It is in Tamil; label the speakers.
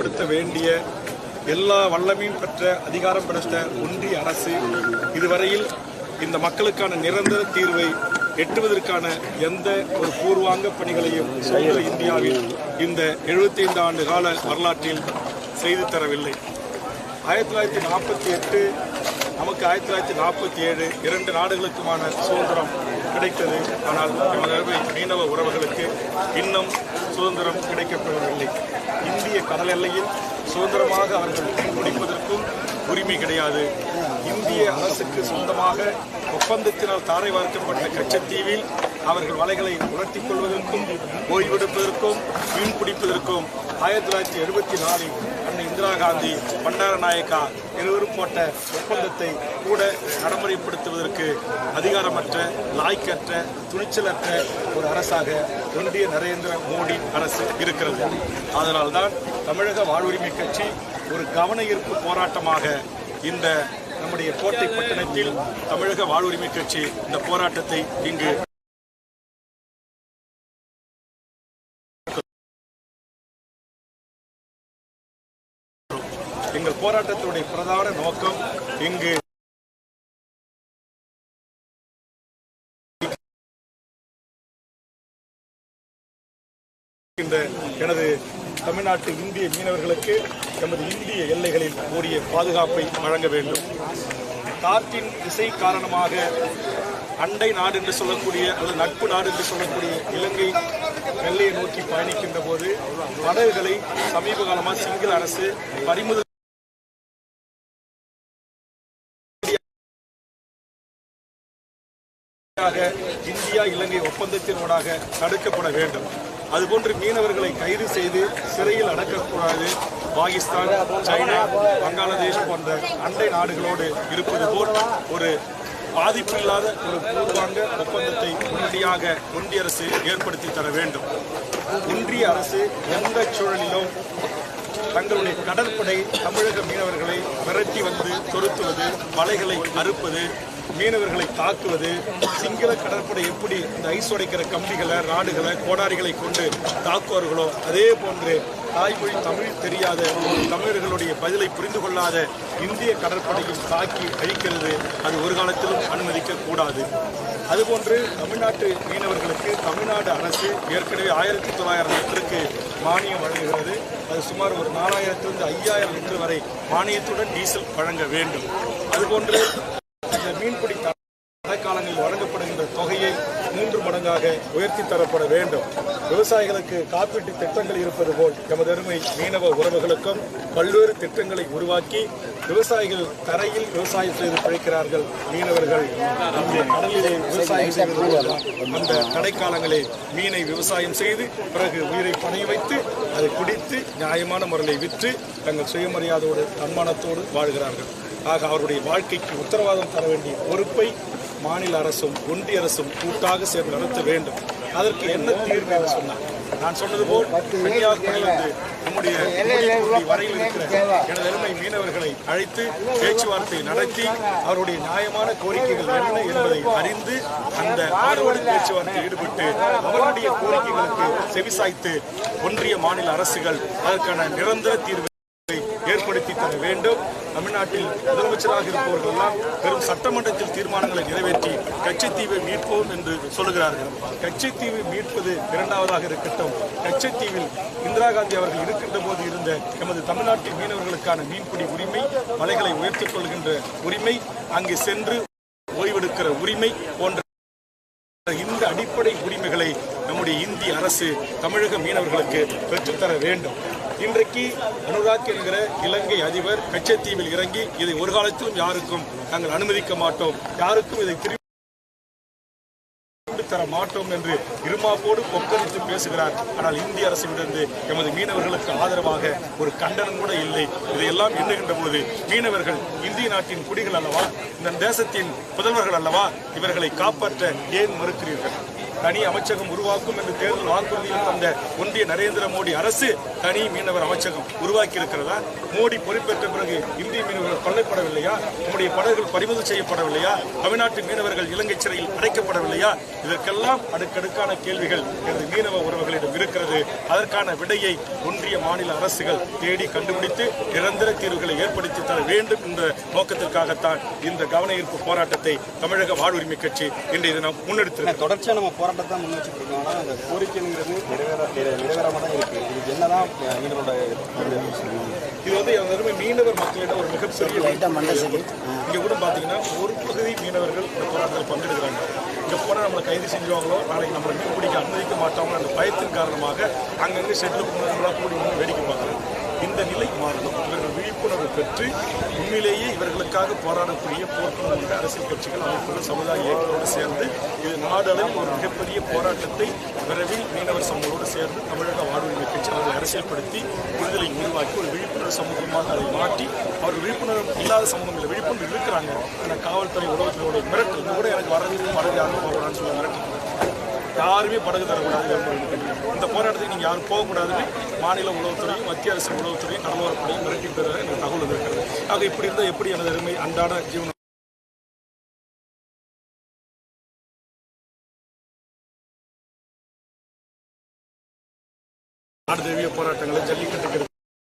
Speaker 1: செயல்படுத்த வேண்டிய எல்லா வல்லமையும் பெற்ற அதிகாரம் பெற்ற ஒன்றிய அரசு இதுவரையில் இந்த மக்களுக்கான நிரந்தர தீர்வை எட்டுவதற்கான எந்த ஒரு பூர்வாங்க பணிகளையும் சுதந்திர இந்தியாவில் இந்த 75 ஆண்டு கால வரலாற்றில் செய்து தரவில்லை. ஆயிரத்தி தொள்ளாயிரத்தி நாற்பத்தி எட்டு நமக்கு ஆயிரத்தி தொள்ளாயிரத்தி நாற்பத்தி ஏழு இரண்டு நாடுகளுக்குமான சுதந்திரம் கிடைத்தது. ஆனால் நமது மீனவ உறவுகளுக்கு இன்னும் சுதந்திரம் கிடைக்கப்படவில்லை இந்திய கடல் எல்லையில் சுதந்திரமாக அவர்கள் முடிப்பதற்கும் உரிமை கிடையாது. இந்திய அரசுக்கு சொந்தமாக ஒப்பந்தத்தினால் தாரை வார்க்கப்பட்ட கச்சத்தீவில் அவர்கள் வலைகளை உலர்த்திக் கொள்வதற்கும் ஓய்வெடுப்பதற்கும் மீன் பிடிப்பதற்கும் ஆயிரத்தி தொள்ளாயிரத்தி எழுபத்தி நாலில் இந்திரா காந்தி பண்டார நாயக்கா இருவரும் போட்ட ஒப்பந்தத்தை கூட நடைமுறைப்படுத்துவதற்கு அதிகாரமற்ற லாய்க்கற்ற துணிச்சலற்ற ஒரு அரசாக ஒன்றிய நரேந்திர மோடி அரசு இருக்கிறது. அதனால்தான் தமிழக வாழ்வுரிமை கட்சி ஒரு கவன ஈர்ப்பு போராட்டமாக இந்த நம்முடைய கோட்டை பட்டணத்தில் தமிழக வாழ்வுரிமை கட்சி இந்த போராட்டத்தை இங்கு எங்கள் போராட்டத்தினுடைய பிரதான நோக்கம் இங்கு எனது தமிழ்நாட்டு இந்திய மீனவர்களுக்கு எமது இந்திய எல்லைகளில் கூடிய பாதுகாப்பை வழங்க வேண்டும். காற்றின் திசை காரணமாக அண்டை நாடு என்று சொல்லக்கூடிய அல்லது நட்பு நாடு என்று சொல்லக்கூடிய இலங்கை எல்லையை நோக்கி பயணிக்கின்ற போது படகுகளை சமீப காலமாக சிங்கள அரசு பறிமுதல் இந்தியா இலங்கை ஒப்பந்தத்தினூடாக தடுக்கப்பட வேண்டும். அதுபோன்று மீனவர்களை கைது செய்து சிறையில் அடக்கக்கூடாது. பாகிஸ்தான் சைனா பங்களாதேஷ் போன்ற அண்டை நாடுகளோடு இருப்பது போல் ஒரு பாதிப்பில்லாத ஒரு பூர்வாங்க ஒப்பந்தத்தை உடனடியாக ஒன்றிய அரசு ஏற்படுத்தி தர வேண்டும். ஒன்றிய அரசு எந்த சூழலிலும் தங்களுடைய கடற்படை தமிழக மீனவர்களை விரட்டி வந்து துரத்துவது வலைகளை அறுப்பது மீனவர்களை தாக்குவது சிங்கள கடற்படை எப்படி இந்த ஐஸ் உடைக்கிற கம்பிகளை ராடுகளை கோடாரிகளை கொண்டு தாக்குவார்களோ அதே போன்று தாய்மொழி தமிழ் தெரியாத தமிழர்களுடைய பதிலை புரிந்து கொள்ளாத இந்திய கடற்படையும் தாக்கி அழிக்கிறது அது ஒரு காலத்திலும் அனுமதிக்க கூடாது. அதுபோன்று தமிழ்நாட்டு மீனவர்களுக்கு தமிழ்நாடு அரசு ஏற்கனவே ஆயிரத்தி தொள்ளாயிரம் லிட்டருக்கு மானியம் வழங்குகிறது. சுமார் ஒரு நாலாயிரத்திலிருந்து ஐயாயிரம் லிட்டர் வரை மானியத்துடன் டீசல் வழங்க வேண்டும். அதுபோன்று இந்த மீன்பிடி தடைக்காலங்களில் வழங்கப்படுகின்ற தொகையை மூன்று மடங்காக உயர்த்தி தரப்பட வேண்டும். விவசாயிகளுக்கு காப்பீட்டு திட்டங்கள் இருப்பது போல் எமது அருமை மீனவ உறவுகளுக்கும் பல்வேறு திட்டங்களை உருவாக்கி விவசாயிகள் தரையில் விவசாயம் செய்து பிழைக்கிறார்கள் மீனவர்கள். கடலிலே விவசாயம் செய்வது அந்த தடைக்காலங்களில் மீனை விவசாயம் செய்து பிறகு உயிரை பணைய வைத்து அதை குடித்து நியாயமான முறையில் விற்று தங்கள் சுயமரியாதையோடு தன்மானத்தோடு வாழ்கிறார்கள். ஆக அவருடைய வாழ்க்கைக்கு உத்தரவாதம் தர வேண்டிய பொறுப்பை மாநில அரசும் ஒன்றிய அரசும் கூட்டாக சேர்ந்து நடத்த வேண்டும். அதற்கு என்ன தீர்வு என்று சொன்னார். நான் சொன்னது போல் கன்னியாகுமரியிலிருந்து நம்முடைய வரையில் இருக்கிற எனது அருமை மீனவர்களை அழைத்து பேச்சுவார்த்தை நடத்தி அவருடைய நியாயமான கோரிக்கைகள் என்ன என்பதை அறிந்து அந்த அவரோடு பேச்சுவார்த்தை ஈடுபட்டு அவருடைய கோரிக்கைகளுக்கு செவிசாய்த்து ஒன்றிய மாநில அரசுகள் அதற்கான நிரந்தர தீர்வு ஏற்படுத்தி தர வேண்டும். தமிழ்நாட்டில் முதலமைச்சராக இருப்பவர்கள் எல்லாம் பெரும் சட்டமன்றத்தில் தீர்மானங்களை நிறைவேற்றி கச்சத்தீவை மீட்போம் என்று சொல்லுகிறார்கள். கச்சத்தீவை மீட்பது இரண்டாவதாக இருக்கட்டும். கச்சத்தீவில் இந்திரா காந்தி அவர்கள் இருக்கின்ற போது இருந்த எமது தமிழ்நாட்டின் மீனவர்களுக்கான மீன்பிடி உரிமை மலைகளை உயர்த்திக் கொள்கின்ற உரிமை அங்கு சென்று ஓய்வெடுக்கிற உரிமை போன்ற இந்த அடிப்படை உரிமைகளை நம்முடைய இந்திய அரசு தமிழக மீனவர்களுக்கு பெற்றுத்தர வேண்டும். இன்றைக்கு அனுராக் என்கிற இலங்கை அதிபர் கச்சத்தீவில் இறங்கி இதை ஒரு காலத்திலும் யாருக்கும் நாங்கள் அனுமதிக்க மாட்டோம். யாருக்கும் இதை திரும்பி தர மாட்டோம் என்று இருமாப்போடு கொக்கரித்து பேசுகிறார். ஆனால் இந்திய அரசிடமிருந்து எமது மீனவர்களுக்கு ஆதரவாக ஒரு கண்டனம் கூட இல்லை. இதையெல்லாம் எண்ணுகின்ற பொழுது மீனவர்கள் இந்திய நாட்டின் குடிகள் அல்லவா? இந்த தேசத்தின் புதல்வர்கள் அல்லவா? இவர்களை காப்பாற்ற ஏன் மறுக்கிறீர்கள்? தனி அமைச்சகம் உருவாக்கும் என்று தேர்தல் வாக்குறுதியில் தந்த ஒன்றிய நரேந்திர மோடி அரசு தனி மீனவர் அமைச்சகம் உருவாக்கி இருக்கிறதா மோடி பொறுப்பேற்ற பிறகு இந்திய மீனவர்கள் கொல்லப்படவில்லையா? நம்முடைய படகுகள் பறிமுதல் செய்யப்படவில்லையா? தமிழ்நாட்டு மீனவர்கள் இலங்கை சிறையில் அடைக்கப்படவில்லையா? இதற்கெல்லாம் அடுக்கடுக்கான கேள்விகள் எனது மீனவ உறவுகளிடம் இருக்கிறது. அதற்கான விடையை ஒன்றிய மாநில அரசுகள் தேடி கண்டுபிடித்து நிரந்தர தீர்வுகளை ஏற்படுத்தி தர வேண்டும் என்ற நோக்கத்திற்காகத்தான் இந்த கவன ஈர்ப்பு போராட்டத்தை தமிழக வாழ்வுரிமை கட்சி இன்றைய தினம் முன்னெடுத்து
Speaker 2: தொடர்ச்சியாக நம்ம போராட்டத்தை முன் வச்சுட்டு இருக்கோம் ஆனால் அந்த கோரிக்கைங்கிறது நிறைவேற நிறைவேறாமல் தான் இருக்குது இது என்னதான் எங்களோட
Speaker 1: இது வந்து எல்லாருமே மீனவர் மக்களிடம் ஒரு மிகப்பெரிய. இங்க கூட பாத்தீங்கன்னா ஒரு பகுதி மீனவர்கள் இந்த போராட்டத்தில் பங்கெடுக்கிறாங்க. இங்க போனா நம்மளை கைது செஞ்சுவாங்களோ நாளைக்கு நம்மளை மீன் பிடிக்க அனுமதிக்க மாட்டாங்களோ அந்த பயத்தின் காரணமாக அங்கங்கே செட்டில் பண்ணவங்களா கூடி வேடிக்கை பார்க்குறாங்க. இந்த நிலை மாறணும். இவர்கள் விழிப்புணர்வு பெற்று உண்மையிலேயே இவர்களுக்காக போராடக்கூடிய கொண்ட அரசியல் கட்சிகள் அமைப்புகள் சமுதாய இயக்கங்களோடு சேர்ந்து இது நாடளவில் ஒரு மிகப்பெரிய போராட்டத்தை விரைவில் மீனவர் சமூகத்தோடு சேர்ந்து தமிழக வாழ்வுரிமை கட்சி அதை அரசியல்படுத்தி விடுதலை உருவாக்கி ஒரு விழிப்புணர்வு சமூகமாக அதை மாற்றி அவர் விழிப்புணர்வு இல்லாத சமூகம் இல்லை விழிப்புணர்வு இருக்கிறாங்க ஆனால் காவல்துறை உளவுத்துறையோட மிரட்டல் இது கூட எனக்கு வரது வரது போகக்கூடாதுன்னு சொல்லி மிரட்டல் யாருமே படகு தரக்கூடாது இந்த போராட்டத்துக்கு நீங்கள் யாரும் போகக்கூடாதுன்னு மாநில உளவுத்துறையும் மத்திய அரசு உளவுத்துறையும் கடலோரப்படையும் மிரட்டி பெற எனக்கு தகவல் இருக்கிறது ஆக இப்படி இருந்தால் எப்படி எனது அருமை அன்றாட ஜீவனம் நாடு தேவிய போராட்டங்களை ஜல்லி